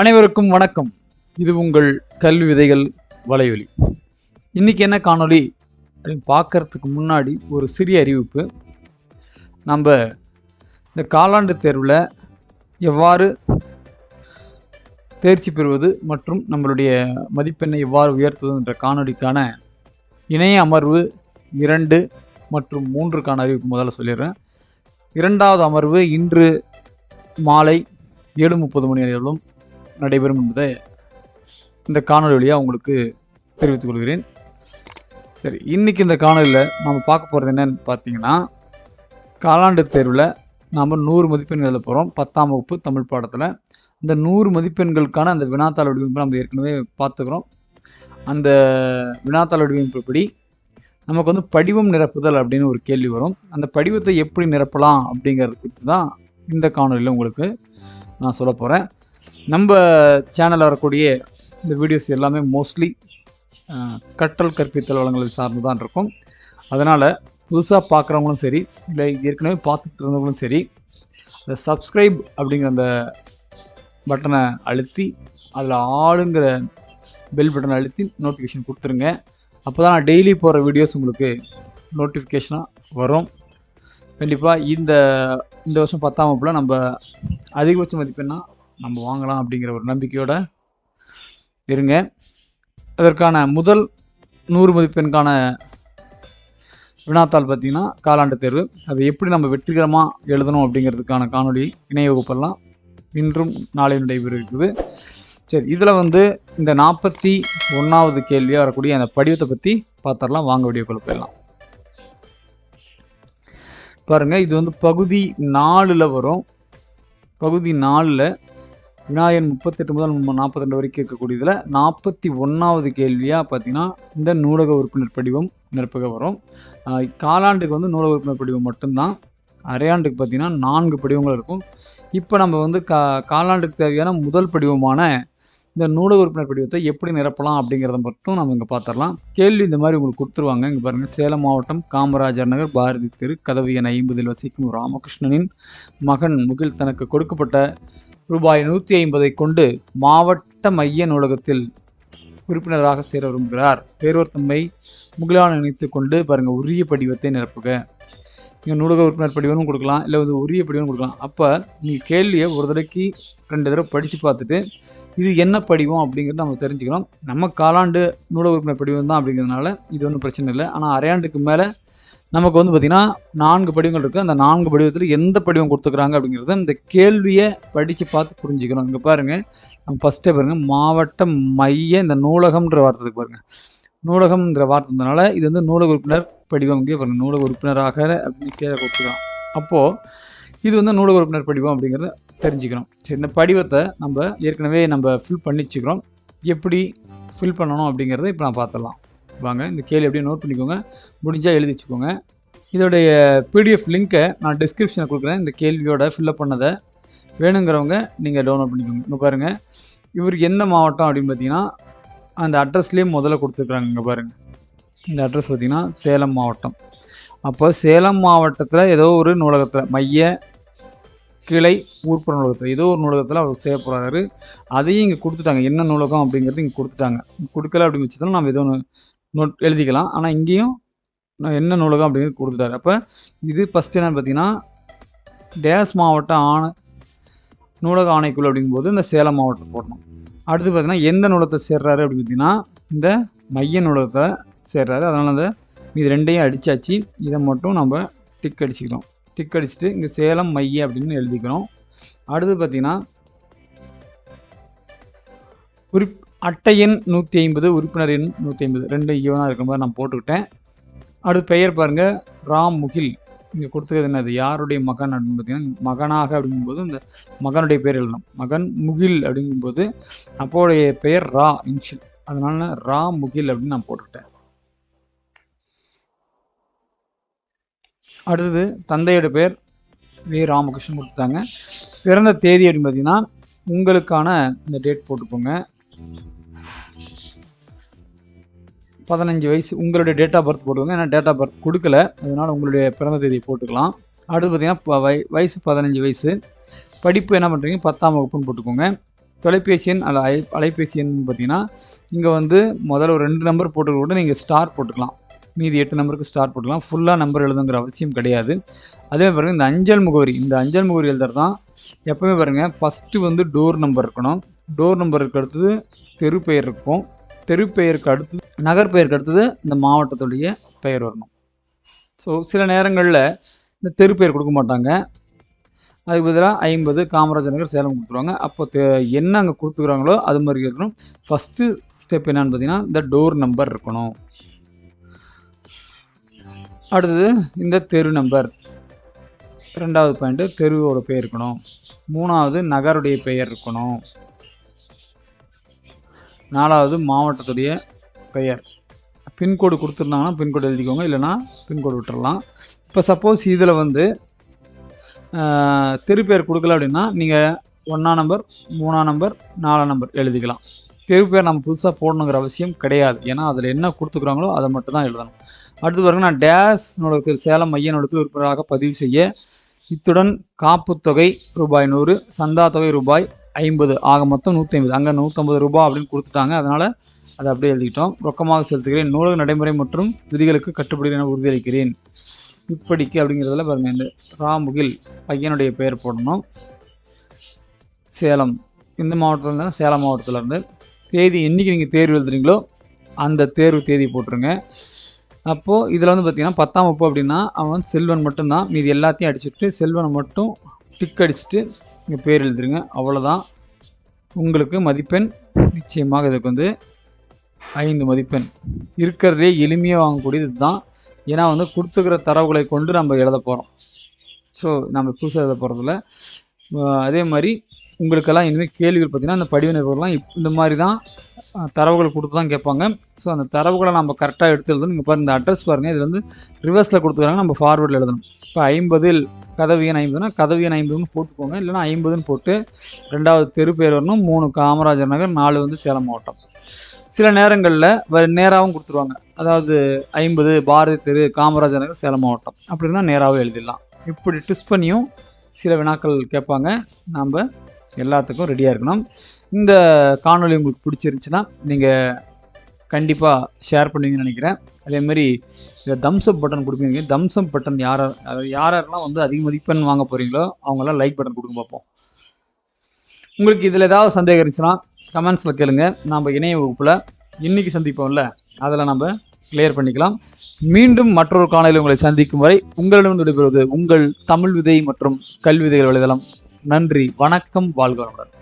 அனைவருக்கும் வணக்கம். இது உங்கள் கல்வி விதைகள் வலையொலி. இன்றைக்கி என்ன காணொளி அப்படின்னு பார்க்கறதுக்கு முன்னாடி ஒரு சிறிய அறிவிப்பு. நம்ம இந்த காலாண்டு தேர்வில் எவ்வாறு தேர்ச்சி பெறுவது மற்றும் நம்மளுடைய மதிப்பெண்ணை எவ்வாறு உயர்த்துவது என்ற காணொளிக்கான இணைய அமர்வு இரண்டு மற்றும் மூன்றுக்கான அறிவிப்பு முதல்ல சொல்லிடுறேன். இரண்டாவது அமர்வு இன்று மாலை ஏழு முப்பது மணி அளவிலும் நடைபெறும் என்பதை இந்த காணொளி வழியாக உங்களுக்கு தெரிவித்துக் கொள்கிறேன். சரி இன்றைக்கி இந்த காணொலியில் நம்ம பார்க்க போகிறது என்னன்னு பார்த்தீங்கன்னா காலாண்டு தேர்வில் நாம் நூறு மதிப்பெண் எழுத போகிறோம் பத்தாம் வகுப்பு தமிழ் பாடத்தில். இந்த நூறு மதிப்பெண்களுக்கான அந்த வினாத்தாள் வடிவமைப்பை நம்ம ஏற்கனவே பார்த்துக்கிறோம். அந்த வினாத்தாள் வடிவமைப்புப்படி நமக்கு வந்து படிவம் நிரப்புதல் அப்படின்னு ஒரு கேள்வி வரும். அந்த படிவத்தை எப்படி நிரப்பலாம் அப்படிங்கிறது குறித்து தான் இந்த காணொலியில் உங்களுக்கு நான் சொல்ல போகிறேன் நம்ம சேனலில் வரக்கூடிய இந்த வீடியோஸ் எல்லாமே மோஸ்ட்லி கற்றல் கற்பித்தல் வளங்களை சார்ந்து தான் இருக்கும். அதனால் புதுசாக பார்க்குறவங்களும் சரி இல்லை ஏற்கனவே பார்த்துட்டு இருந்தவங்களும் சரி இந்த சப்ஸ்கிரைப் அப்படிங்கிற அந்த பட்டனை அழுத்தி அதில் ஆளுங்கிற பெல் பட்டனை அழுத்தி நோட்டிஃபிகேஷன் கொடுத்துருங்க. அப்போ தான் நான் டெய்லி போகிற வீடியோஸ் உங்களுக்கு நோட்டிஃபிகேஷனாக வரும். கண்டிப்பாக இந்த இந்த வருஷம் பத்தாம் வகுப்பில் நம்ம அதிகபட்ச மதிப்பெண்ணா நம்ம வாங்கலாம் அப்படிங்கிற ஒரு நம்பிக்கையோடு இருங்க. அதற்கான முதல் நூறு மதிப்பெண்கான வினாத்தாள் பார்த்தீங்கன்னா காலாண்டு தேர்வு. அதை எப்படி நம்ம வெற்றிகரமாக எழுதணும் அப்படிங்கிறதுக்கான காணொலி இணைய வகுப்பெல்லாம் இன்றும் நாளை நடைபெற இருக்குது சரி இதில் வந்து இந்த நாற்பத்தி ஒன்றாவது கேள்வியாக வரக்கூடிய அந்த படிவத்தை பற்றி பார்த்துடலாம் வாங்க வீடியோக்குள்ள போயிடலாம். பாருங்கள் இது வந்து பகுதி நாலில் வரும். பகுதி நாலில் வினாயன் முப்பத்தெட்டு முதல் நாற்பத்தி ரெண்டு வரைக்கும் இருக்கக்கூடியதில் நாற்பத்தி ஒன்றாவது கேள்வியாக பார்த்தீங்கன்னா இந்த நூலக உறுப்பினர் படிவம் நிரப்புக வரும். காலாண்டுக்கு வந்து நூலக உறுப்பினர் படிவம் மட்டும்தான். அரையாண்டுக்கு பார்த்தீங்கன்னா நான்கு படிவங்கள் இருக்கும். இப்போ நம்ம வந்து கா காலாண்டுக்கு தேவையான முதல் படிவமான இந்த நூலக உறுப்பினர் படிவத்தை எப்படி நிரப்பலாம் அப்படிங்கிறத மட்டும் நம்ம இங்கே பார்த்துடலாம் கேள்வி இந்த மாதிரி உங்களுக்கு கொடுத்துருவாங்க. இங்கே பாருங்கள் சேலம் மாவட்டம் காமராஜர் நகர் பாரதி தெரு கதவு என ஐம்பதில் வசிக்கும் ராமகிருஷ்ணனின் மகன் முகில் தனக்கு கொடுக்கப்பட்ட ரூபாய் நூற்றி ஐம்பதை கொண்டு மாவட்ட மைய நூலகத்தில் உறுப்பினராக சேர விரும்புகிறார். பேரோர் தம்மை முகிலான நினைத்து கொண்டு பாருங்கள் உரிய படிவத்தை நிரப்புக. நீங்கள் நூலக உறுப்பினர் படிவனும் கொடுக்கலாம் இல்லை வந்து உரிய படிவனும் கொடுக்கலாம். அப்போ நீங்கள் கேள்வியை ஒரு தடவைக்கு ரெண்டு தடவை படித்து பார்த்துட்டு இது என்ன படிவம் அப்படிங்கிறத நம்ம தெரிஞ்சுக்கிறோம் நம்ம காலாண்டு நூலக உறுப்பினர் படிவம் தான் அப்படிங்கிறதுனால இது ஒன்றும் பிரச்சனை இல்லை. ஆனால் அரையாண்டுக்கு மேலே நமக்கு வந்து பார்த்திங்கன்னா நான்கு படிவங்கள் இருக்குது அந்த நான்கு படிவத்தில் எந்த படிவம் கொடுத்துக்கிறாங்க அப்படிங்கிறத இந்த கேள்வியை படித்து பார்த்து புரிஞ்சுக்கணும். இங்கே பாருங்கள் நம்ம ஃபஸ்ட்டே பாருங்கள் மாவட்ட மைய இந்த நூலகம்ன்ற வார்த்தைக்கு பாருங்கள் நூலகம்ங்கிற வார்த்தை இருந்தனால இது வந்து நூலக உறுப்பினர் படிவம் இங்கே பாருங்கள் நூலக உறுப்பினராக அப்படின்னு சேர கொடுத்துக்கலாம் அப்போது இது வந்து நூலக உறுப்பினர் படிவம் அப்படிங்கிறத தெரிஞ்சுக்கணும். சரி இந்த படிவத்தை நம்ம ஏற்கனவே நம்ம ஃபில் பண்ணி வச்சுக்கிறோம் எப்படி ஃபில் பண்ணணும் அப்படிங்கிறத இப்போ நான் பார்த்துடலாம். வாங்க இந்த கேள்வி அப்படியே நோட் பண்ணிக்கோங்க. முடிஞ்சால் எழுதி வச்சுக்கோங்க. இதோடைய பிடிஎஃப் லிங்க்கை நான் டிஸ்கிரிப்ஷனில் கொடுக்குறேன். இந்த கேள்வியோட ஃபில்லப் பண்ணதை வேணுங்கிறவங்க நீங்கள் டவுன்லோட் பண்ணிக்கோங்க. இங்கே பாருங்கள் இவர் எந்த மாவட்டம் அப்படின்னு பார்த்தீங்கன்னா அந்த அட்ரஸ்லேயே முதல்ல கொடுத்துருக்குறாங்க இங்கே பாருங்கள் இந்த அட்ரஸ் பார்த்தீங்கன்னா சேலம் மாவட்டம். அப்போ சேலம் மாவட்டத்தில் ஏதோ ஒரு நூலகத்தில் மைய கிளை ஊர்ப்புற நூலகத்தில் ஏதோ ஒரு நூலகத்தில் அவர் செய்ய போகிறாரு அதையும் இங்கே கொடுத்துட்டாங்க. என்ன நூலகம் அப்படிங்கிறது இங்கே கொடுத்துட்டாங்க. கொடுக்கல அப்படின்னு வச்சதில் நம்ம ஏதோ ஒன்று நோட் எழுதிக்கலாம். ஆனால் இங்கேயும் நான் என்ன நூலகம் அப்படிங்கிறது கொடுத்துட்டாரு. அப்போ இது ஃபஸ்ட்டு என்னென்னு பார்த்தீங்கன்னா டேஸ் மாவட்ட ஆண நூலக ஆணைக்குழு அப்படிங்கும்போது இந்த சேலம் மாவட்டம் போடணும். அடுத்து பார்த்தீங்கன்னா எந்த நூலகத்தை சேர்றாரு அப்படின்னு பார்த்தீங்கன்னா இந்த மைய நூலகத்தை சேர்றாரு. அதனால் அந்த இது ரெண்டையும் அடித்தாச்சு இதை மட்டும் நம்ம டிக் அடிச்சுக்கிறோம். டிக் அடிச்சுட்டு இங்கே சேலம் மைய அப்படின்னு எழுதிக்கிறோம். அடுத்து பார்த்தீங்கன்னா உறுப் அட்டை எண் நூற்றி ஐம்பது உறுப்பினர் எண் நூற்றி ஐம்பது. ரெண்டு ஈவனாக இருக்கிற மாதிரி நான் போட்டுக்கிட்டேன். அடுத்து பெயர் பாருங்கள் ராம் முகில். இங்கே கொடுத்துக்கிறது என்னது? யாருடைய மகன் அப்படின்னு பார்த்தீங்கன்னா மகனாக அப்படிங்கும்போது இந்த மகனுடைய பேர் எழுதணும் மகன் முகில் அப்படிங்கும்போது அப்போடைய பெயர் ரா இன்ஷியல் அதனால ரா முகில் அப்படின்னு நான் போட்டுக்கிட்டேன் அடுத்தது தந்தையோட பேர் வி. ராமகிருஷ்ணன் கொடுத்துட்டாங்க. பிறந்த தேதி அப்படின்னு பார்த்தீங்கன்னா உங்களுக்கான இந்த டேட் போட்டுக்கோங்க. பதினஞ்சு வயசு உங்களுடைய டேட் ஆஃப் பர்த் போட்டுக்கோங்க. ஏன்னா டேட் ஆஃப் பர்த் கொடுக்கல. அதனால் உங்களுடைய பிறந்த தேதியை போட்டுக்கலாம். அடுத்து பார்த்தீங்கன்னா வய வயசு பதினஞ்சு வயசு. படிப்பு என்ன பண்ணுறீங்க பத்தாம் வகுப்புன்னு போட்டுக்கோங்க. தொலைபேசி எண் அல்ல அலை அலைபேசி எண் பார்த்தீங்கன்னா இங்கே வந்து முதல்ல ஒரு ரெண்டு நம்பர் போட்டு கூட நீங்கள் ஸ்டார் போட்டுக்கலாம். மீதி எட்டு நம்பருக்கு ஸ்டார் போட்டுக்கலாம். ஃபுல்லாக நம்பர் எழுதுங்கிற அவசியம் கிடையாது. அதே பாருங்கள் இந்த அஞ்சல் முகவரி இந்த அஞ்சல் முகவரி எழுதுறது தான் எப்போவுமே பாருங்கள் ஃபஸ்ட்டு வந்து டோர் நம்பர் இருக்கணும். டோர் நம்பருக்கு அடுத்தது தெரு பெயர் இருக்கும். தெரு பெயருக்கு அடுத்து நகர் பெயருக்கு அடுத்தது இந்த மாவட்டத்துடைய பெயர் வரணும். ஸோ சில நேரங்களில் இந்த தெரு பெயர் கொடுக்க மாட்டாங்க. அதுக்கு பதிலாக ஐம்பது காமராஜர் நகர் சேலம் கொடுத்துருவாங்க. அப்போ தே என்ன அங்கே கொடுத்துக்குறாங்களோ அது மாதிரி இருக்கணும். ஃபஸ்ட்டு ஸ்டெப் என்னன்னு பார்த்தீங்கன்னா இந்த டோர் நம்பர் இருக்கணும். அடுத்தது இந்த தெரு நம்பர் ரெண்டாவது பாயிண்ட்டு தெருவோட பெயர் இருக்கணும். மூணாவது நகருடைய பெயர் இருக்கணும். நாலாவது மாவட்டத்துடைய பெயர். பின்கோடு கொடுத்துருந்தாங்கன்னா பின்கோடு எழுதிக்கோங்க இல்லைன்னா பின்கோடு விட்டுறலாம். இப்போ சப்போஸ் இதில் வந்து ஆஹ், தெரு பேர் கொடுக்கல அப்படின்னா நீங்கள் ஒன்றாம் நம்பர் மூணாம் நம்பர் நாலாம் நம்பர் எழுதிக்கலாம். தெரு பேர் நம்ம புதுசாக போடணுங்கிற அவசியம் கிடையாது. ஏன்னா அதில் என்ன கொடுத்துக்குறாங்களோ அதை மட்டும் தான் எழுதணும். அடுத்து பாருங்க நான் டேஸ் நூலகத்தில் சேலம் மைய நூலகத்தில் உறுப்பினராக பதிவு செய்ய இத்துடன் காப்புத்தொகை ரூபாய் நூறு சந்தா தொகை ரூபாய் ஐம்பது. ஆக மொத்தம் நூற்றி ஐம்பது. அங்கே நூற்றம்பது ரூபாய் அப்படின்னு கொடுத்துட்டாங்க. அதனால் அதை அப்படியே எழுதிக்கிட்டோம். ரொக்கமாக செலுத்துகிறேன். நூலக நடைமுறை மற்றும் விதிகளுக்கு கட்டுப்படி என உறுதியளிக்கிறேன். இப்படிக்கு அப்படிங்கிறதுல பாருங்க இந்த ராமுகில் பையனுடைய பெயர் போடணும். சேலம். இந்த மாவட்டத்தில் இருந்தால் சேலம் மாவட்டத்தில் இருந்து தேதி என்றைக்கு நீங்கள் தேர்வு எழுதுறீங்களோ அந்த தேர்வு தேதி போட்டுருங்க. அப்போது இதில் வந்து பார்த்திங்கன்னா பத்தாம் வகுப்பு அப்படின்னா அவன் செல்வன் மட்டும்தான். மீதி எல்லாத்தையும் அடிச்சுட்டு செல்வனை மட்டும் டிக் அடிச்சுட்டு இங்கே பேர் எழுதுருங்க. அவ்வளோதான் உங்களுக்கு மதிப்பெண் நிச்சயமாக இதுக்கு வந்து ஐந்து மதிப்பெண். இருக்கிறதே எளிமையாக வாங்கக்கூடியது இதுதான் ஏன்னா வந்து கொடுத்துக்கிற தரவுகளை கொண்டு நம்ம எழுத போகிறோம் ஸோ நம்ம புதுசாக எழுத போகிறதில்ல அதே மாதிரி உங்களுக்கெல்லாம் இனிமேல் கேள்விகள் பார்த்திங்கன்னா அந்த படிவினைகள்லாம் இப் இந்த மாதிரி தான் தரவுகள் கொடுத்து தான் கேட்பாங்க. ஸோ அந்த தரவுகளை நம்ம கரெக்டாக எடுத்து எழுதணும். நீங்கள் பாருங்கள் இந்த அட்ரஸ் பாருங்கள் இதில் வந்து ரிவர்ஸில் கொடுத்துக்கிறாங்க நம்ம ஃபார்வர்டில் எழுதணும். இப்போ ஐம்பதில் கதவு எண் ஐம்பதுனா கதவு எண் ஐம்பதுன்னு போட்டுக்கோங்க. இல்லைன்னா ஐம்பதுன்னு போட்டு ரெண்டாவது தெரு பேர் வரணும். மூணு காமராஜர் நகர் நாலு வந்து சேலம் மாவட்டம். சில நேரங்களில் நேராகவும் கொடுத்துருவாங்க. அதாவது ஐம்பது பாரதி தெரு காமராஜர் நகர் சேலம் மாவட்டம். அப்படி இருந்தால் நேராகவும் எழுதிடலாம். இப்படி ட்விஸ்ட் பண்ணியும் சில வினாக்கள் கேட்பாங்க. நாம் எல்லாத்துக்கும் ரெடியாக இருக்கணும். இந்த காணொளி உங்களுக்கு பிடிச்சிருந்துச்சுன்னா நீங்கள் கண்டிப்பாக ஷேர் பண்ணுவீங்கன்னு நினைக்கிறேன். அதேமாதிரி இந்த தம்ஸ்அப் பட்டன் கொடுப்பீங்க. தம்ஸ்அப் பட்டன் யார் யார் யாரெல்லாம் வந்து அதிக மதிப்பெண் வாங்க போகிறீங்களோ அவங்களாம் லைக் பட்டன் கொடுங்க பார்ப்போம். உங்களுக்கு இதில் ஏதாவது சந்தேகம் இருந்துச்சுன்னா கமெண்ட்ஸில் கேளுங்க. நம்ம இணைய வகுப்பில் இன்றைக்கி சந்திப்போம்ல. அதில் நம்ம கிளியர் பண்ணிக்கலாம். மீண்டும் மற்றொரு காணொலி உங்களை சந்திக்கும் வரை உங்களிடம் விடுபெறுவது உங்கள் தமிழ் விதை மற்றும் கல்விதைகள் வலைதளம். நன்றி வணக்கம் வாழ்க வளமுடன்.